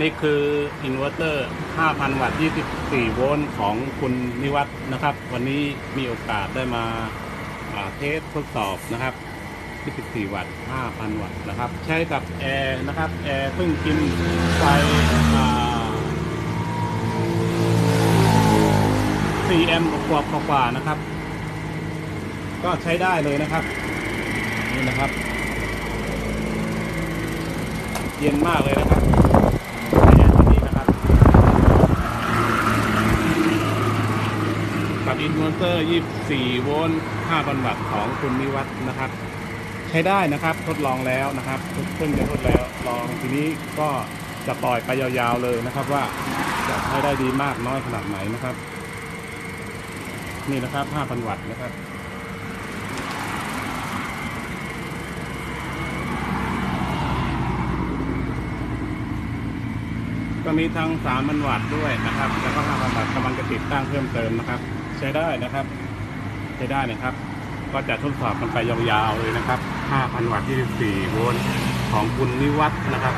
นี่คืออินเวอร์เตอร์ 5,000 วัตต์ 24 โวลต์ของคุณนิวัฒนะครับ วันนี้มีโอกาสได้มาาเทสทดสอบนะครับ 24 วัตต์ 5,000 วัตต์นะครับ ใช้กับแอร์นะครับ แอร์เพิ่งกินไฟ 4 แอมป์กว่ากว่าๆนะครับ ก็ใช้ได้เลยนะครับ นี่นะครับ เย็นมากเลยนะครับแอร์ตัวนี้นะครับ กับอินเวอร์เตอร์ 24 โวลต์ 5,000 วัตต์ของคุณนิวัฒน์นะครับ ใช้ได้นะครับทดลองแล้วนะครับเพิ่งจะทดแล้วลองทีนี้ก็จะปล่อยไปยาวๆเลยนะครับว่าจะใช้ได้ดีมากน้อยขนาดไหนนะครับ นี่นะครับ 5,000 วัตต์นะครับก็มีทั้ง3,000 วัตต์ด้วยนะครับ แล้วก็5,000 วัตต์กำลังจะติดตั้งเพิ่มเติมนะครับ ใช้ได้นะครับ ใช้ได้นะครับ ก็จะทดสอบกันไปยาวๆเลยนะครับ 5,000 วัตต์ 24 โวลต์ของคุณนิวัฒน์นะครับ